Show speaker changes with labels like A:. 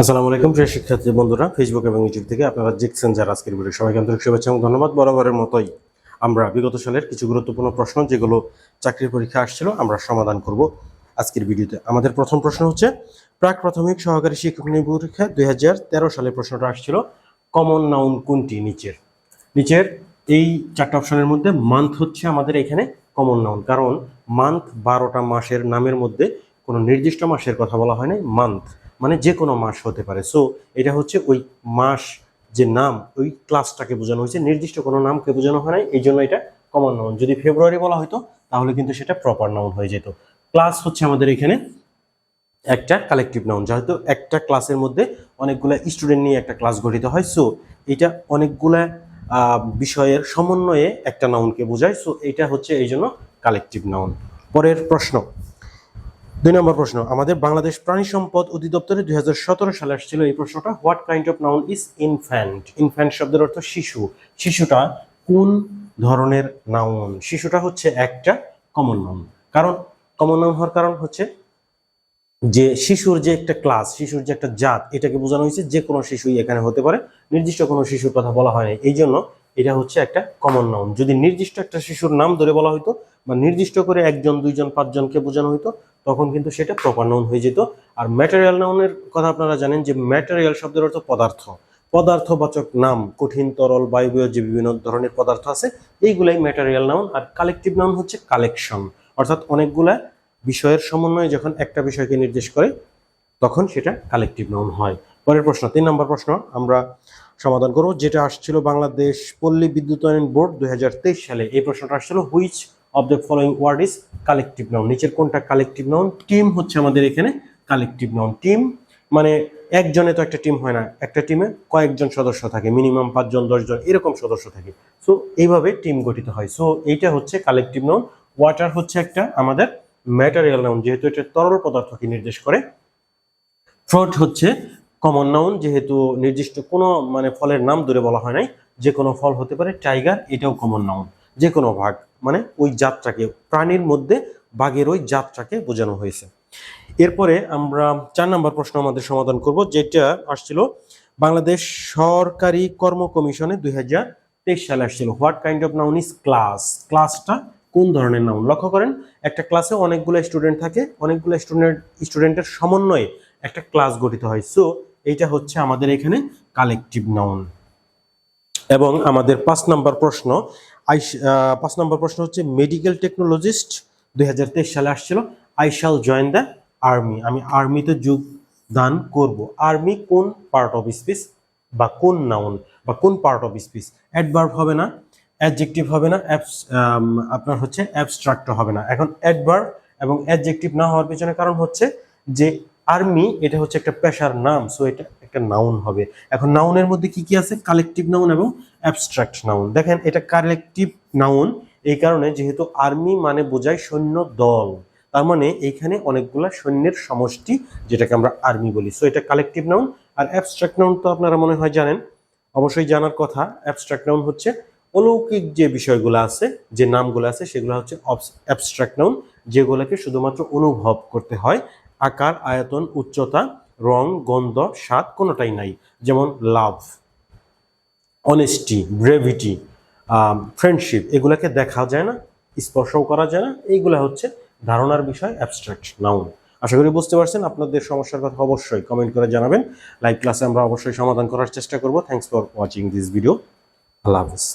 A: আসসালামু আলাইকুম, প্রিয় শিক্ষার্থী বন্ধুরা। ফেসবুক এবং ইউটিউব থেকে আপনারা দেখছেন যারা আজকের ভিডিও সবাইকে আন্তরিক শুভেচ্ছা এবং ধন্যবাদ। বরাবরের মতোই আমরা বিগত সালের কিছু গুরুত্বপূর্ণ প্রশ্ন, যেগুলো চাকরির পরীক্ষা আসছিল, আমরা সমাধান করব আজকের ভিডিওতে। আমাদের প্রথম প্রশ্ন হচ্ছে, প্রাক প্রাথমিক সহকারী শিক্ষক নিয়োগ পরীক্ষা দুই হাজার তেরো সালে প্রশ্নটা আসছিল কমন নাউন কোনটি নিচের? নিচের এই চারটা অপশনের মধ্যে মান্থ হচ্ছে আমাদের এখানে কমন নাউন কারণ মান্থ বারোটা মাসের নামের মধ্যে কোনো নির্দিষ্ট মাসের কথা বলা হয় না মান্থ মানে যে কোনো মাস হতে পারে। সো এটা হচ্ছে ওই মাস যে নাম, ওই ক্লাসটাকে বোঝানো হয়েছে। নির্দিষ্ট কোনো নামকে বোঝানো হয় নাই, এই জন্য এটা কমন নাউন যদি ফেব্রুয়ারি বলা হতো, তাহলে কিন্তু সেটা প্রপার নাউন হয়ে যেত। ক্লাস হচ্ছে আমাদের এখানে একটা কালেকটিভ নাউন যেহেতু একটা ক্লাসের মধ্যে অনেকগুলা স্টুডেন্ট নিয়ে একটা ক্লাস গঠিত হয়। সো এটা অনেকগুলা বিষয়ের সমন্বয়ে একটা নাউনকে বোঝায়। সো এটা হচ্ছে এই জন্য কালেকটিভ নাউন পরের প্রশ্ন। দুই নম্বর প্রশ্ন, আমাদের বাংলাদেশ প্রাণী সম্পদ অধিদপ্তরে দুই সালে আসছিল এই প্রশ্নটা what kind of noun is infant infant শব্দের অর্থ শিশু। শিশুটা কোন ধরনের নাউন শিশুটা হচ্ছে একটা কমন নাউন কারণ কমন নাউন হওয়ার কারণ হচ্ছে যে শিশুর যে একটা ক্লাস শিশুর যে একটা জাত, এটাকে বোঝানো হয়েছে যে কোনো শিশুই এখানে হতে পারে। নির্দিষ্ট কোনো শিশুর কথা বলা হয় না এই জন্য এটা হচ্ছে একটা কমন নাউন যদি নির্দিষ্ট একটা শিশুর নাম ধরে বলা হতো বা নির্দিষ্ট করে একজন, দুইজন, পাঁচজনকে বোঝানো হতো তখন কিন্তু সেটা প্রপার নাউন হয়ে যেত। আর ম্যাটেরিয়াল নাউনের কথা আপনারা জানেন যে ম্যাটেরিয়াল শব্দের অর্থ পদার্থ। পদার্থবাচক নাম, কঠিন, তরল, বায়বীয়, যে বিভিন্ন ধরনের পদার্থ আছে, এইগুলাই ম্যাটেরিয়াল নাউন আর কালেকটিভ নাউন হচ্ছে কালেকশন অর্থাৎ অনেকগুলা বিষয়ের সমন্বয়ে যখন একটা বিষয়কে নির্দেশ করে, তখন সেটা কালেকটিভ নাউন হয়। পরের প্রশ্ন, তিন নম্বর প্রশ্ন, আমরা সমাধান করব, যেটা আসছিল বাংলাদেশ পল্লী বিদ্যুতায়ন বোর্ড দু হাজার তেইশ সালে। এই প্রশ্নটা আসছিল which of the following word is collective noun নিচের কোনটা কালেকটিভ নাউন টিম হচ্ছে আমাদের এখানে কালেকটিভ নাউন টিম মানে একজনে তো একটা টিম হয় না, একটা টিমে কয়েকজন সদস্য থাকে মিনিমাম পাঁচজন, দশজন, এরকম সদস্য থাকে। সো এইভাবে টিম গঠিত হয়। সো এইটা হচ্ছে কালেকটিভ নাউন ওয়াটার হচ্ছে একটা আমাদের ম্যাটারিয়াল নাউন যেহেতু এটা তরল পদার্থকে নির্দেশ করে। ফ্রুট হচ্ছে কমন নাউন যেহেতু নির্দিষ্ট কোনো মানে ফলের নাম ধরে বলা হয় নাই, যে কোনো ফল হতে পারে টাইগার এটাও কমন নাউন যে কোনো ভাগ মানে ওই জাতটাকে, প্রাণীর মধ্যে বাঘের ওই জাতটাকে বোঝানো হয়েছে। এরপরে আমরা চার নম্বর প্রশ্ন আমাদের সমাধান করব, যেটা আসছিল বাংলাদেশ সরকারি কর্ম কমিশনে দুই হাজার তেইশ সালে আসছিল। What kind of noun is class ক্লাসটা কোন ধরনের নাউন লক্ষ্য করেন, একটা ক্লাসে অনেকগুলো স্টুডেন্ট থাকে, অনেকগুলো স্টুডেন্ট স্টুডেন্টের সমন্বয়ে একটা ক্লাস গঠিত হয়। সো এইটা হচ্ছে আমাদের এখানে কালেকটিভ নাউন এবং আমাদের পাঁচ নম্বর প্রশ্ন পাঁচ নম্বর প্রশ্ন হচ্ছে মেডিকেল টেকনোলজিস্ট দু হাজার তেইশ সালে আসছিল আই শাল জয়েন দ্য আর্মি। আমি আর্মিতে যোগদান করব। আর্মি কোন পার্ট অফ স্পিচ বা কোন নাউন বা কোন পার্ট অফ স্পিচ অ্যাডভার্ব হবে না অ্যাডজেক্টিভ হবে না আপনার হচ্ছে অ্যাবস্ট্রাক্ট হবে না। এখন অ্যাডভার্ব এবং অ্যাডজেক্টিভ না হওয়ার পিছনে কারণ হচ্ছে যে আর্মি এটা হচ্ছে একটা পেশার নাম সো এটা একটা নাউন হবে। এখন নাউনের মধ্যে কি কি আছে? কালেকটিভ নাউন এবং অ্যাবস্ট্রাক্ট নাউন দেখেন, এটা কালেকটিভ নাউন এই কারণে যেহেতু আর্মি মানে বোঝায় সৈন্য দল, তার মানে এইখানে অনেকগুলা সৈন্যের সমষ্টি, যেটাকে আমরা আর্মি বলি। সো এটা কালেকটিভ নাউন আর অ্যাবস্ট্রাক্ট নাউন তো আপনারা মনে হয় জানেন। অবশ্যই জানার কথা অ্যাবস্ট্রাক্ট নাউন হচ্ছে অলৌকিক যে বিষয়গুলো আছে, যে নামগুলো আছে, সেগুলো হচ্ছে অ্যাবস্ট্রাক্ট নাউন যেগুলোকে শুধুমাত্র অনুভব করতে হয়। আকার, আয়তন, উচ্চতা, রং, গন্ধ, স্বাদ কোনোটাই নাই। যেমন লাভ অনেস্টি ব্রেভিটি ফ্রেন্ডশিপ এগুলোকে দেখা যায় না, স্পর্শও করা যায় না। এইগুলা হচ্ছে ধারণার বিষয় অ্যাবস্ট্রাক্ট নাউন আশা করি বুঝতে পারছেন, আপনাদের সমস্যার কথা অবশ্যই কমেন্ট করে জানাবেন। লাইভ ক্লাসে আমরা অবশ্যই সমাধান করার চেষ্টা করব। Thanks for watching this video Allah Hafiz.